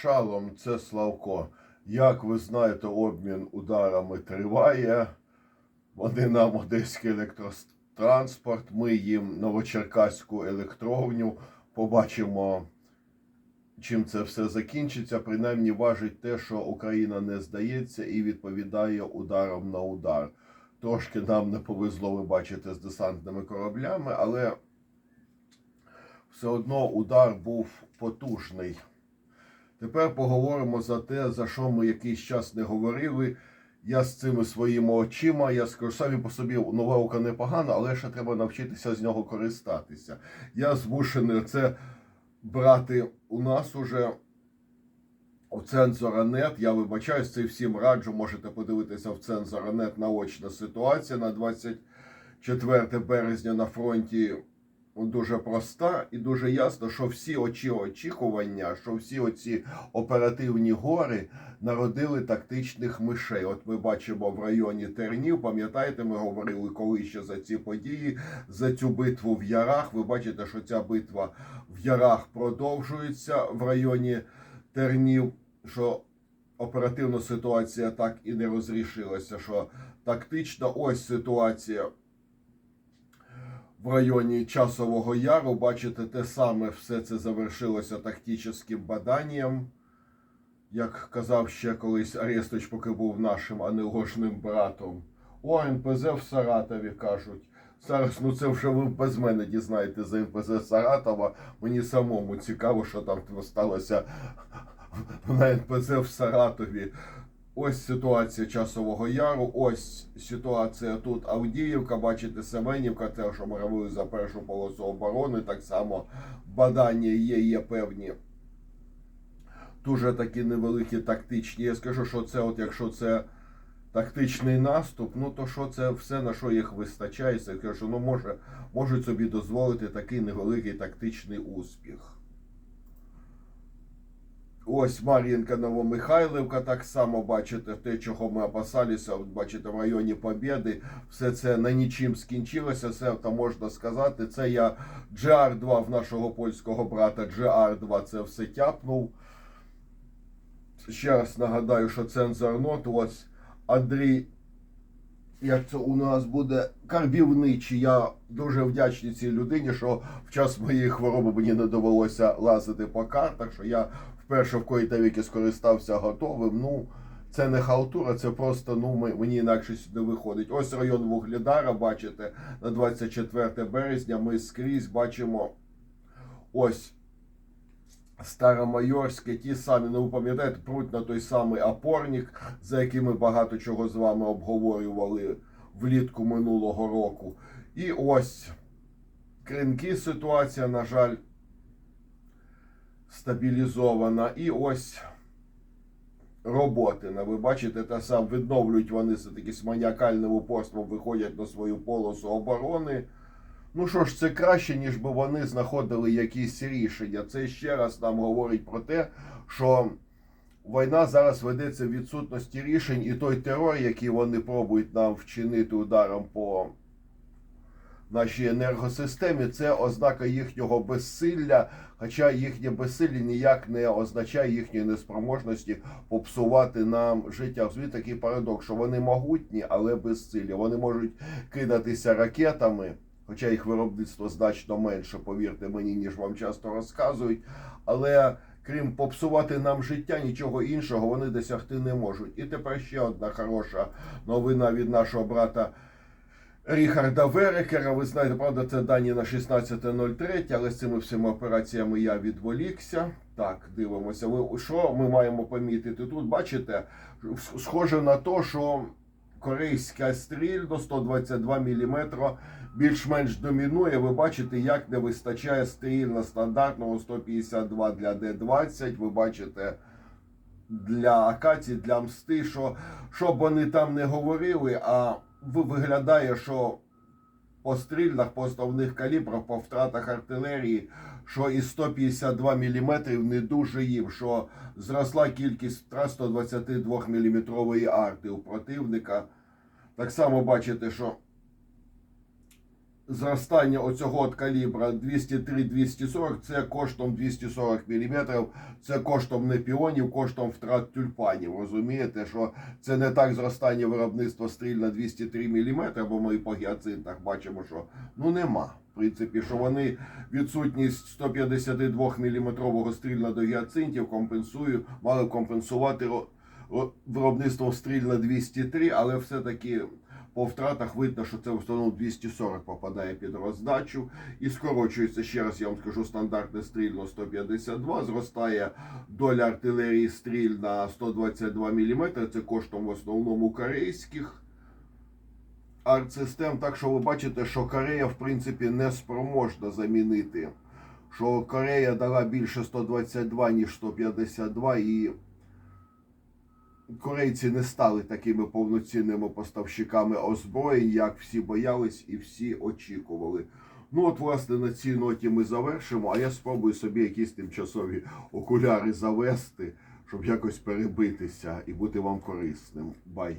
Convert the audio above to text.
Шалом, це Славко. Як ви знаєте, обмін ударами триває. Вони нам Одеський електротранспорт, ми їм Новочеркаську електровню. Побачимо, чим це все закінчиться. Принаймні важить те, що Україна не здається і відповідає ударом на удар. Трошки нам не повезло, ви бачите, з десантними кораблями, але все одно удар був потужний. Тепер поговоримо за те, за що ми якийсь час не говорили. Я з цими своїми очима, я скажу, самі по собі наука непогана, але ще треба навчитися з нього користатися. Я змушений це брати у нас уже у Цензора.нет. Я вибачаюсь, це всім раджу. Можете подивитися в Цензора.нет наочна ситуація на 24 березня на фронті дуже проста і дуже ясно, що всі очі очікування, що всі оці оперативні гори народили тактичних мишей. От ми бачимо в районі Тернів. Пам'ятаєте, ми говорили коли ще за ці події, за цю битву в ярах. Ви бачите, що ця битва в ярах продовжується в районі Тернів. що Оперативна ситуація так і не розрішилася, що тактично ось ситуація в районі Часового Яру. Бачите, те саме все це завершилося тактичним баданням. Як казав ще колись Арестович, поки був нашим, а не ложним братом. О, НПЗ в Саратові кажуть. Зараз, ну це вже ви без мене дізнаєте за НПЗ Саратова. Мені самому цікаво, що там сталося на НПЗ в Саратові. Ось ситуація Часового Яру, ось ситуація тут Авдіївка, бачите, Семенівка, те, що ми робили за першу полосу оборони, так само бадання є, є певні дуже такі невеликі тактичні. Я скажу, що це, от якщо це тактичний наступ, ну то що це все на що їх вистачає, кажу, що ну може, можуть собі дозволити такий невеликий тактичний успіх. Ось Мар'їнка Новомихайлівка, так само бачите, те, чого ми опасалися, бачите, в районі Побєди, все це на нічим скінчилося, Це там можна сказати. Це я GR2 в нашого польського брата GR2 це все тяпнув. Ще раз нагадаю, що цензор нот, ось Андрій, як це у нас буде карбівничий. Я дуже вдячний цій людині, що в час моєї хвороби мені не довелося лазити по картах, що я вперше в коїй віки скористався готовим. Ну, це не халтура, це просто ну мені інакше сюди виходить. Ось район Вугледара, бачите, на 24 березня ми скрізь бачимо ось Старомайорське, ті самі, ну ви пам'ятаєте, пруть на той самий опорник, за яким ми багато чого з вами обговорювали влітку минулого року. І ось кринки ситуація, на жаль, стабілізована. І ось роботи. Ви бачите, те сам відновлюють вони з таки з маніакальним упорством виходять на свою полосу оборони. Ну що ж, це краще, ніж би вони знаходили якісь рішення. Це ще раз нам говорить про те, що війна зараз ведеться в відсутності рішень, і той терор, який вони пробують нам вчинити ударом по нашій енергосистемі, це ознака їхнього безсилля. Хоча їхнє безсилля ніяк не означає їхньої неспроможності попсувати нам життя. Взагалі такий парадокс, що вони могутні, але безсилля. Вони можуть кидатися ракетами. Хоча їх виробництво значно менше, повірте мені, ніж вам часто розказують. Але крім попсувати нам життя, нічого іншого вони досягти не можуть. І тепер ще одна хороша новина від нашого брата Ріхарда Верекера. Ви знаєте, правда, це дані на 16.03, але з цими всіма операціями я відволікся. Так, дивимося. Ви що ми маємо помітити? Тут бачите, схоже на те, що корейська стріль до 122 мм більш-менш домінує. Ви бачите, як не вистачає стрільно стандартного 152 для Д-20. Ви бачите для Акаці, для мсти, що щоб вони там не говорили, а виглядає, що по стрільнах, по основних калібрах, по втратах артилерії, що із 152 мм не дуже їм, що зросла кількість втрат 122 мм арти у противника. Так само бачите, що зростання оцього от калібра 203-240 це коштом 240 мм, це коштом не піонів, коштом втрат тюльпанів. Розумієте, що це не так зростання виробництва стріль на 203 мм, бо ми по гіацинтах бачимо, що ну нема. Принципі, що вони відсутність 152 мм стрільна до гіацинтів компенсують, мали компенсувати ро- ро- виробництво стріль на 203, але все-таки по втратах видно, що це в основному 240 попадає під роздачу. І скорочується, ще раз я вам скажу, стандартне стрільно 152, зростає доля артилерії стріль на 122 мм, це коштом в основному корейських артсистем. Так що ви бачите, що Корея, в принципі, не спроможна замінити. Що Корея дала більше 122, ніж 152, і корейці не стали такими повноцінними поставщиками озброєнь, як всі боялись і всі очікували. Ну, от, власне, на цій ноті ми завершимо, а я спробую собі якісь тимчасові окуляри завести, щоб якось перебитися і бути вам корисним. Бай!